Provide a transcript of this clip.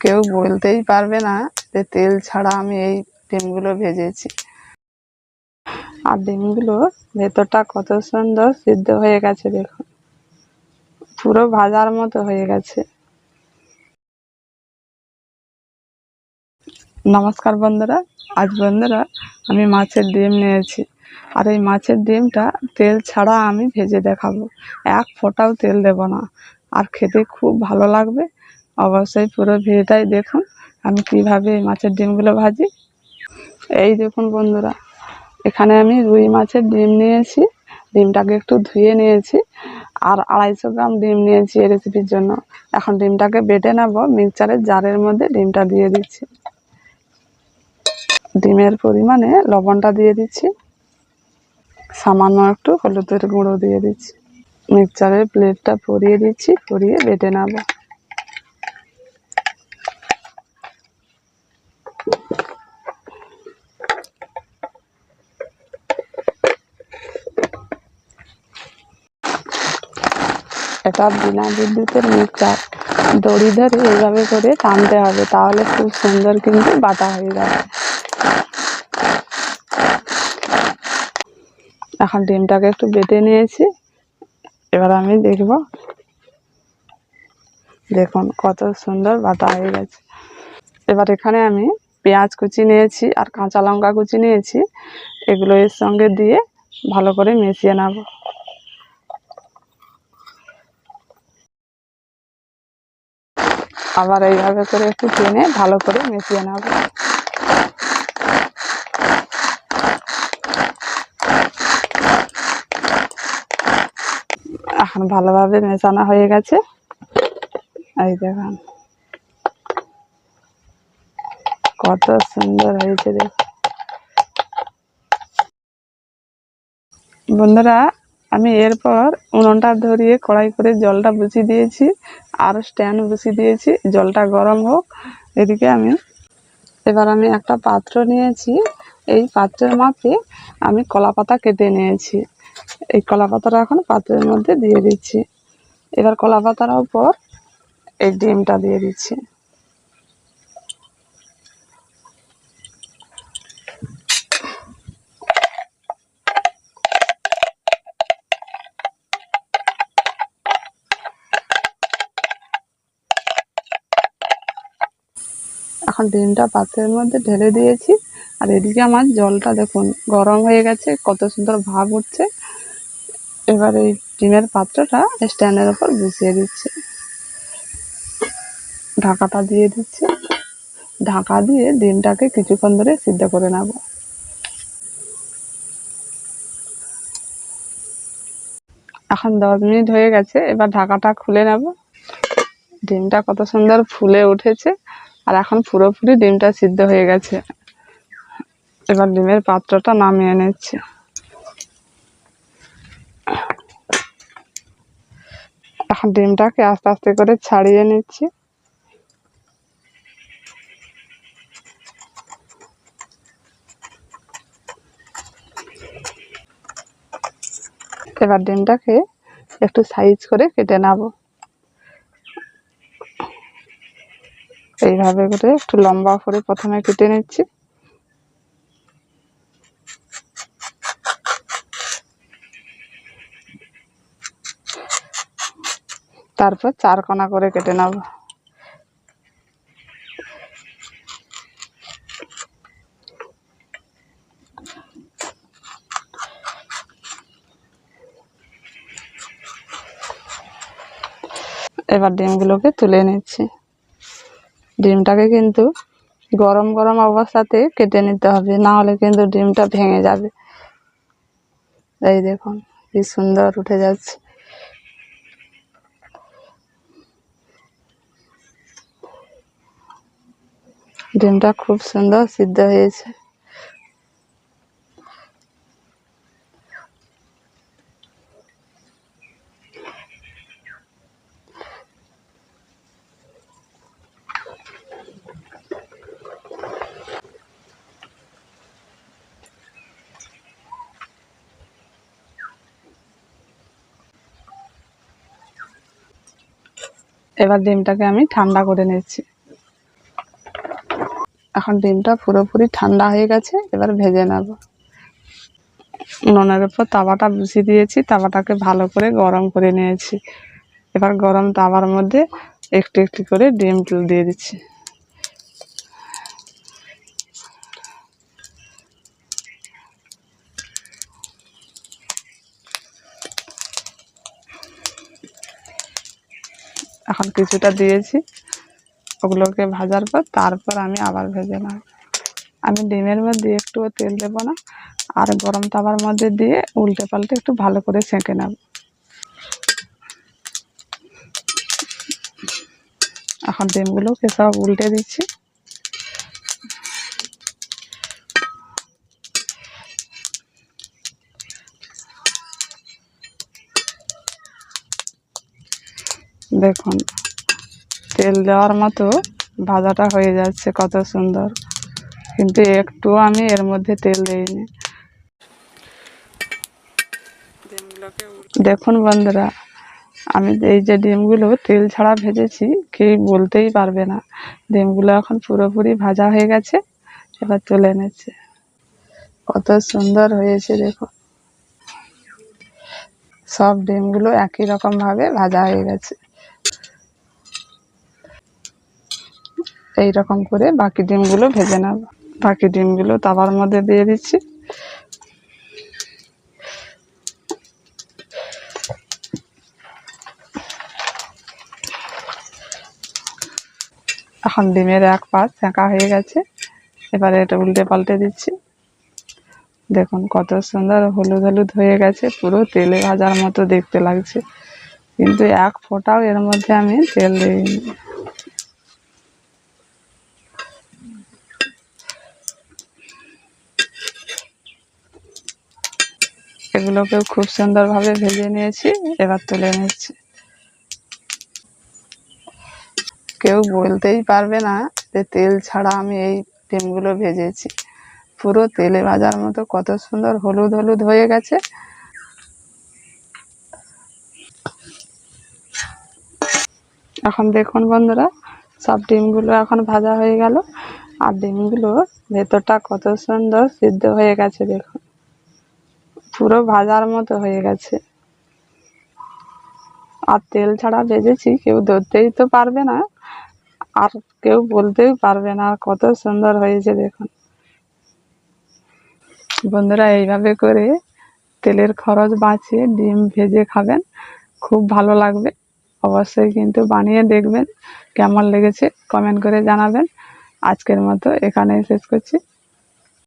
কেউ বলতেই পারবে না যে তেল ছাড়া আমি এই ডিমগুলো ভেজেছি। আর ডিমগুলো ভেতরটা কত সুন্দর সিদ্ধ হয়ে গেছে, দেখুন। পুরো ভাজার মতো হয়ে গেছে। নমস্কার বন্ধুরা, আজ বন্ধুরা আমি মাছের ডিম নিয়েছি। আর এই মাছের ডিমটা তেল ছাড়া আমি ভেজে দেখাবো। এক ফোঁটাও তেল দেব না। আর খেতে খুব ভালো লাগবে। অবশ্যই পুরো ভিডিওটাই দেখুন। আমি কীভাবে এই মাছের ডিমগুলো ভাজি। এই দেখুন বন্ধুরা, এখানে আমি রুই মাছের ডিম নিয়েছি। ডিমটাকে একটু ধুয়ে নিয়েছি আর আড়াইশো গ্রাম ডিম নিয়েছি এই রেসিপির জন্য। এখন ডিমটাকে বেটে নেব, মিক্সচারের জারের মধ্যে ডিমটা দিয়ে দিচ্ছি। ডিমের পরিমাণে লবণটা দিয়ে দিচ্ছি। সামান্য একটু হলুদের গুঁড়ো দিয়ে দিচ্ছি। মিক্সচারের প্লেটটা পরিয়ে দিচ্ছি পরিয়ে বেটে নেব। এটা বিনা বিদ্যুতের মিক্সচার দড়ি ধরে এইভাবে করে টানতে হবে, তাহলে খুব সুন্দর কিন্তু বাটা হয়ে যাবে। এখন ডিমটাকে একটু বেটে নিয়েছি, এবার আমি দেখব, দেখুন কত সুন্দর বাটা হয়ে গেছে। এবার এখানে আমি পেঁয়াজ কুচি নিয়েছি আর কাঁচা লঙ্কা কুচি নিয়েছি, এগুলো এর সঙ্গে দিয়ে ভালো করে মিশিয়ে নেব। আবার এইভাবে করে একটু টেনে ভালো করে মিশিয়ে নেব। এখন ভালোভাবে মেশানো হয়ে গেছে। এই দেখুন। কত সুন্দর হয়েছে দেখ বন্ধুরা আমি এরপর উনুনটা ধরিয়ে কড়াই করে জলটা বসিয়ে দিয়েছি, আর স্ট্যান্ড বসিয়ে দিয়েছি। জলটা গরম হোক, এদিকে আমি এবার আমি একটা পাত্র নিয়েছি। এই পাত্রের মাপে আমি কলা পাতা কেটে নিয়েছি। এই কলা পাতাটা এখন পাত্রের মধ্যে দিয়ে দিচ্ছি। এবার কলা পাতার উপর এই ডিমটা দিয়ে দিচ্ছি। এখন ডিমটা পাত্রের মধ্যে ঢেলে দিয়েছি। আর এদিকে আমার জলটা দেখুন গরম হয়ে গেছে, কত সুন্দর ভাব উঠছে। এবার এই ডিমের পাত্রটা স্ট্যান্ডের ওপর বসিয়ে দিচ্ছি। ঢাকাটা দিয়ে দিচ্ছি। ঢাকা দিয়ে ডিমটাকে কিছুক্ষণ ধরে সিদ্ধ করে নেব। এখন দশ মিনিট হয়ে গেছে, এবার ঢাকাটা খুলে নেব। ডিমটা কত সুন্দর ফুলে উঠেছে। আর এখন পুরোপুরি ডিমটা সিদ্ধ হয়ে গেছে। এবার ডিমের পাত্রটা নামিয়ে নিচ্ছে। এখন ডিমটাকে আস্তে আস্তে করে ছাড়িয়ে নিচ্ছি। এবার ডিমটাকে একটু সাইজ করে কেটে নেব। এইভাবে করে একটু লম্বা করে প্রথমে কেটে নিচ্ছি। তারপর চার কোনা করে কেটে নেব। এবার ডিমগুলোকে তুলে নিচ্ছি। ডিমটাকে কিন্তু গরম গরম অবস্থাতে কেটে নিতে হবে, না হলে কিন্তু ডিমটা ভেঙে যাবে। এই দেখুন, কি সুন্দর উঠে যাচ্ছে। ডিমটা খুব সুন্দর সিদ্ধ হয়েছে। এবার ডিমটাকে আমি ঠান্ডা করে নিচ্ছি। এখন ডিমটা পুরোপুরি ঠান্ডা হয়ে গেছে, এবার ভেজে নেব। উনুনের উপর তাওয়াটা বুঝিয়ে দিয়েছি, তাওয়াটাকে ভালো করে গরম করে নিয়েছি। এবার গরম তাওয়ার মধ্যে একটু একটু করে ডিম তুল দিয়ে দিচ্ছি। এখন কিছুটা দিয়েছি। ওগুলোকে ভাজার পর তারপর আমি আবার ভেজে নেব। আমি ডিমের মধ্যে একটুও তেল দেব না। আর গরম তাবার মধ্যে দিয়ে উল্টে পাল্টে একটু ভালো করে ছেঁকে নেব। এখন ডিমগুলোকে সব উল্টে দিচ্ছি। দেখুন, তেল দেওয়ার মতো ভাজাটা হয়ে যাচ্ছে কত সুন্দর। কিন্তু একটু আমি এর মধ্যে তেল দিইনি দেখুন বন্ধুরা, আমি এই যে ডিমগুলো তেল ছাড়া ভেজেছি, কেউ বলতেই পারবে না। ডিমগুলো এখন পুরোপুরি ভাজা হয়ে গেছে, এবার তুলে নিচ্ছে কত সুন্দর হয়েছে দেখো সব ডিমগুলো একই রকম ভাবে ভাজা হয়ে গেছে। এই রকম করে বাকি ডিমগুলো ভেজে নেব। বাকি ডিমগুলো তাওয়ার মধ্যে দিয়ে দিচ্ছি। এখন ডিমের এক পাশ সেঁকা হয়ে গেছে। এবারে এটা উল্টে পাল্টে দিচ্ছি। দেখুন কত সুন্দর হলুদ হলুদ হয়ে গেছে। পুরো তেলে ভাজার মতো দেখতে লাগছে। কিন্তু এক ফোঁটাও এর মধ্যে আমি তেল দিইনি। এগুলোকেও খুব সুন্দরভাবে ভেজে নিয়েছি, এবার তুলে নিচ্ছি। কেউ বলতেই পারবে না যে তেল ছাড়া আমি এই ডিমগুলো ভেজেছি। পুরো তেলে ভাজার মতো কত সুন্দর হলুদ হলুদ হয়ে গেছে। এখন দেখুন বন্ধুরা, সব ডিমগুলো এখন ভাজা হয়ে গেল। আর ডিমগুলো ভেতরটা কত সুন্দর সিদ্ধ হয়ে গেছে দেখুন। পুরো ভাজার মতো হয়ে গেছে। আর তেল ছাড়া ভেজেছি, কেউ ধরতেই তো পারবে না, আর কেউ বলতেই পারবে না, আর কত সুন্দর হয়েছে দেখুন। বন্ধুরা, এইভাবে করে তেলের খরচ বাঁচিয়ে ডিম ভেজে খাবেন, খুব ভালো লাগবে। অবশ্যই কিন্তু বানিয়ে দেখবেন, কেমন লেগেছে, কমেন্ট করে জানাবেন। আজকের মতো এখানেই শেষ করছি।